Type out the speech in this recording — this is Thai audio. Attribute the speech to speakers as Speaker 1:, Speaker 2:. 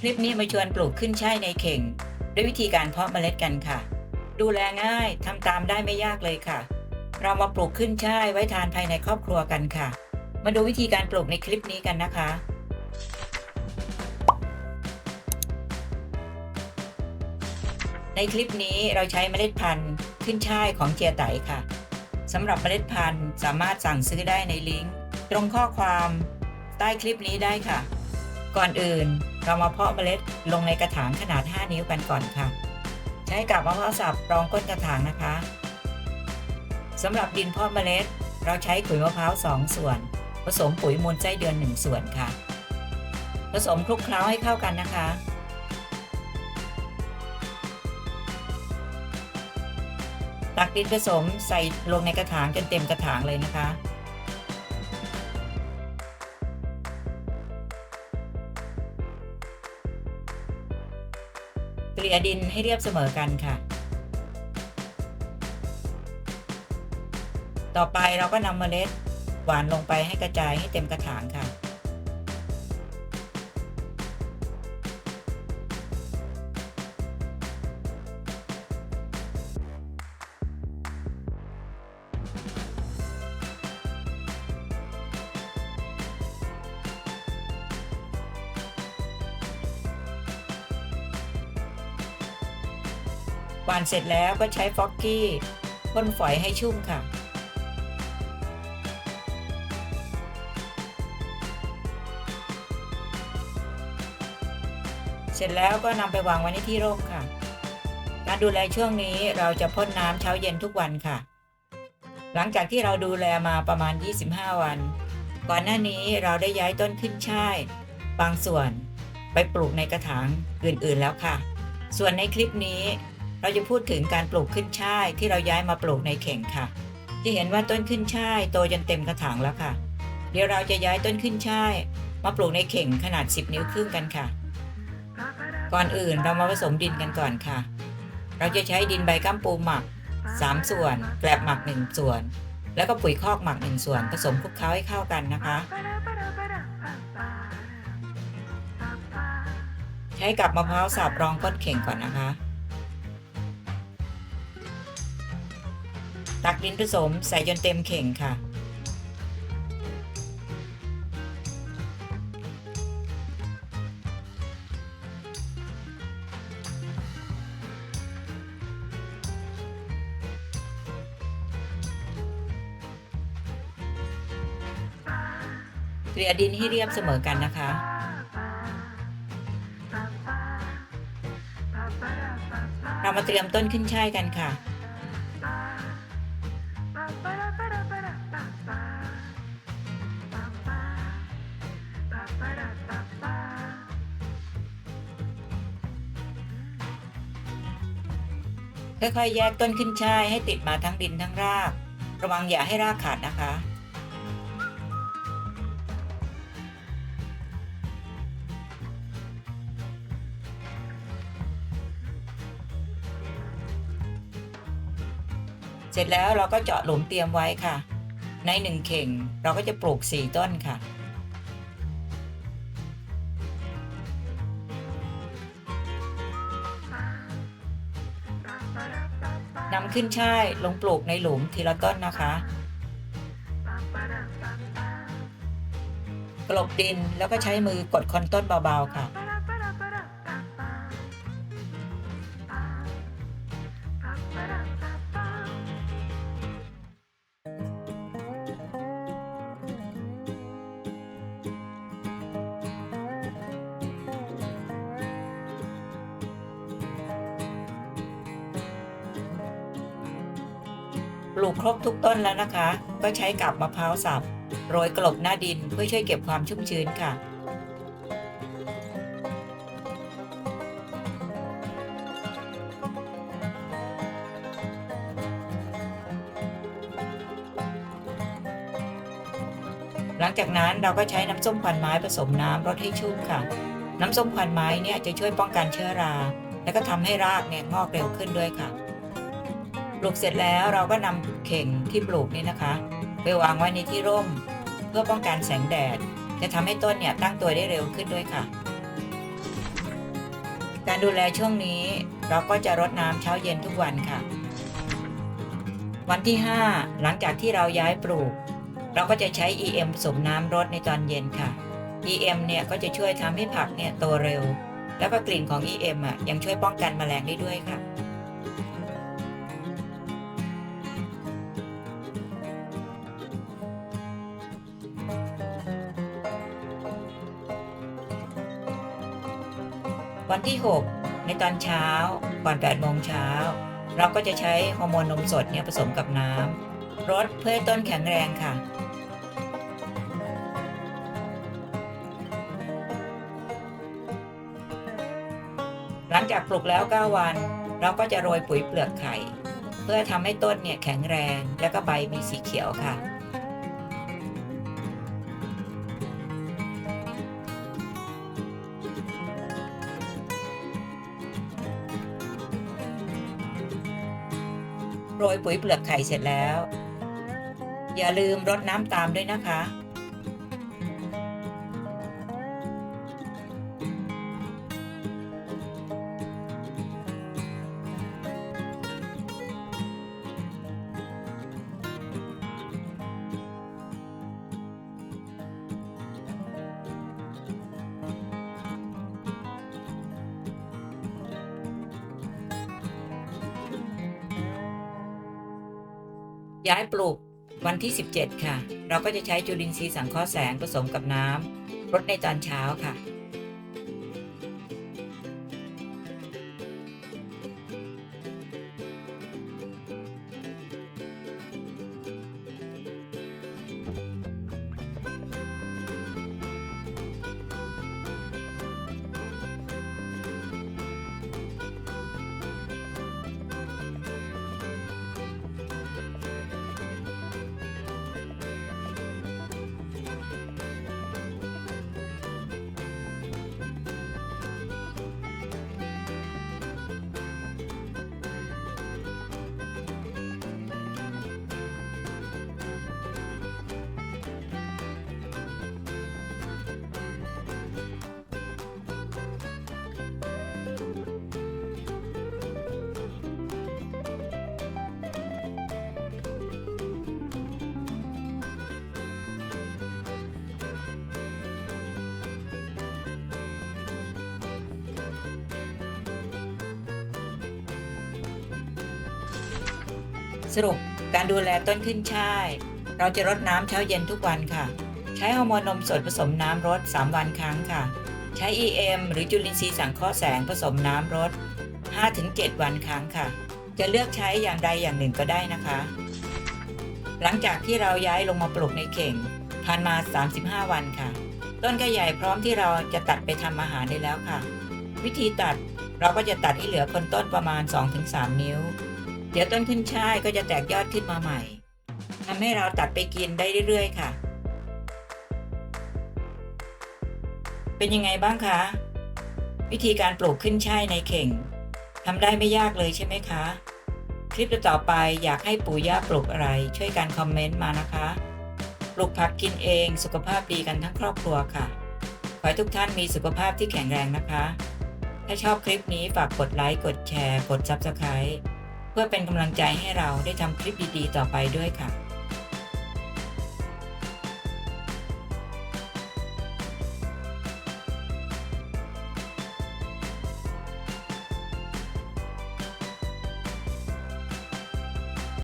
Speaker 1: คลิปนี้มาชวนปลูกขึ้นช่ายในเข่ง ด้วยวิธีการเพาะเมล็ดกันค่ะ ดูแลง่ายทำตามได้ไม่ยากเลยค่ะ เรามาปลูกขึ้นช่ายไว้ทานภายในครอบครัวกันค่ะ มาดูวิธีการปลูกในคลิปนี้กันนะคะในคลิปนี้เราใช้เมล็ดพันธุ์ขึ้นช่ายของเจียไตค่ะสำหรับเมล็ดพันธุ์สามารถสั่งซื้อได้ในลิงก์ ตรงข้อความใต้คลิปนี้ได้ค่ะ ก่อนอื่น เรามาเพาะเมล็ดลงในกระถางขนาด 5 นิ้วกันก่อนค่ะ ใช้กับมะพร้าวสับรองก้นกระถางนะคะสำหรับดินเพาะเมล็ด เราใช้ขุยมะพร้าว 2 ส่วน ผสมปุ๋ยมูลไส้เดือน 1 ส่วนค่ะ ผสมคลุกเคล้าให้เข้ากันนะคะตักดินผสมใส่ลงในกระถางจนเต็มกระถางเลยนะคะ ลี่ยดินให้เรียบเสมอกันค่ะ ต่อไปเราก็นำเมล็ดหวานลงไปให้กระจายให้เต็มกระถางค่ะ หวานเสร็จแล้วก็ใช้ฟอกกี้พ่นฝอยให้ชุ่มค่ะ เสร็จแล้วก็นำไปวางไว้ในที่ร่มค่ะ การดูแลช่วงนี้เราจะพ่นน้ำเช้าเย็นทุกวันค่ะ หลังจากที่เราดูแลมาประมาณ 25 วัน ก่อนหน้านี้เราได้ย้ายต้นขึ้นช่ายบางส่วนไปปลูกในกระถางอื่นๆแล้วค่ะ ส่วนในคลิปนี้ เราจะพูดถึงการปลูกขึ้นช่ายที่เราย้ายมาปลูกในเข่งค่ะที่เห็นว่าต้นขึ้นช่ายโตจนเต็มกระถางแล้วค่ะ เดี๋ยวเราจะย้ายต้นขึ้นช่ายมาปลูกในเข่งขนาด 10 นิ้วครึ่งกันค่ะ ก่อนอื่นเรามาผสมดินกันก่อนค่ะ เราจะใช้ดินใบกัมปูหมัก 3 ส่วน แกลบหมัก 1 ส่วน แล้วก็ปุ๋ยคอกหมัก 1 ส่วน ผสมคลุกเคล้าให้เข้ากันนะคะใช้กับมะพร้าวสับรองก้นเข่งก่อนนะคะ ตักดินผสมใส่จนเต็มเข่งค่ะ เกลี่ยดินให้เรียบเสมอกันนะคะเรามาเตรียมต้นขึ้นช่ายกันค่ะ ค่อยๆ แยกต้นขึ้นช่ายให้ติดมาทั้งดินทั้งราก ระวังอย่าให้รากขาดนะคะ เสร็จแล้วเราก็เจาะหลุมเตรียมไว้ค่ะ ในหนึ่งเข่งเราก็จะปลูกสี่ต้นค่ะ นำขึ้นช่ายลงปลูกในหลุมทีละต้นนะคะ กลบดินแล้วก็ใช้มือกดคอนต้นเบาๆค่ะ ปลูกครบทุกต้นแล้วนะคะ ก็ใช้กับมะพร้าวสับโรยกลบหน้าดินเพื่อช่วยเก็บความชุ่มชื้นค่ะ หลังจากนั้นเราก็ใช้น้ำส้มควันไม้ผสมน้ำรดให้ชุ่มค่ะ น้ำส้มควันไม้เนี่ยจะช่วยป้องกันเชื้อรา และก็ทำให้รากเนี่ยงอกเร็วขึ้นด้วยค่ะ ปลูกเสร็จแล้วเราก็นำเข่งที่ปลูกนี่นะคะ ไปวางไว้ในที่ร่ม เพื่อป้องกันแสงแดด จะทำให้ต้นเนี่ยตั้งตัวได้เร็วขึ้นด้วยค่ะ การดูแลช่วงนี้เราก็จะรดน้ำเช้าเย็นทุกวันค่ะ วันที่ 5 หลังจากที่เราย้ายปลูก เราก็จะใช้ EM ผสมน้ำรดในตอนเย็นค่ะ EM เนี่ยก็จะช่วยทำให้ผักเนี่ยโตเร็ว แล้วก็กลิ่นของ EM อะยังช่วยป้องกันแมลงได้ด้วยค่ะ วันที่ 6 ในตอนเช้าก่อน8โมงเช้า เราก็จะใช้ฮอร์โมนนมสดเนี่ยผสมกับน้ำรดเพื่อให้ต้นแข็งแรงค่ะ หลังจากปลูกแล้ว 9 วัน เราก็จะโรยปุ๋ยเปลือกไข่ เพื่อทำให้ต้นเนี่ยแข็งแรงแล้วก็ใบมีสีเขียวค่ะ โรยปุ๋ยเปลือกไข่เสร็จแล้ว อย่าลืมรดน้ำตามด้วยนะคะ ย้ายปลูกวันที่ 17 ค่ะ เราก็จะใช้จุลินทรีย์สังเคราะห์แสงผสมกับน้ำรดในตอนเช้าค่ะ สรุปการดูแลต้นขึ้นช่าย เราจะรดน้ำเช้าเย็นทุกวันค่ะ ใช้ฮอร์โมนนมสดผสมน้ำรด 3 วันครั้งค่ะ ใช้ EM หรือจุลินทรีย์สังเคราะห์แสงผสมน้ำรด 5-7 วันครั้งค่ะ จะเลือกใช้อย่างใดอย่างหนึ่งก็ได้นะคะ หลังจากที่เราย้ายลงมาปลูกในเข่งผ่านมา 35 วันค่ะ ต้นก็ใหญ่พร้อมที่เราจะตัดไปทำอาหารได้แล้วค่ะ วิธีตัดเราก็จะตัดให้เหลือคนต้นประมาณ 2-3 นิ้ว ดี๋ยวต้นขึ้นช่ายก็จะแตกยอดขึ้นมาใหม่ทำให้เราตัดไปกินได้เรื่อยๆค่ะ เป็นยังไงบ้างคะ วิธีการปลูกขึ้นช่ายในเข่งทำได้ไม่ยากเลยใช่ไหมคะ คลิปต่อไปอยากให้ปู่ย่าปลูกอะไร ช่วยกันคอมเมนต์มานะคะ ปลูกผักกินเองสุขภาพดีกันทั้งครอบครัวค่ะขอให้ทุกท่านมีสุขภาพที่แข็งแรงนะคะ ถ้าชอบคลิปนี้ฝากกดไลค์ กดแชร์ กด Subscribe เพื่อเป็นกำลังใจให้เราได้ทำคลิปดีๆ ต่อไปด้วยค่ะ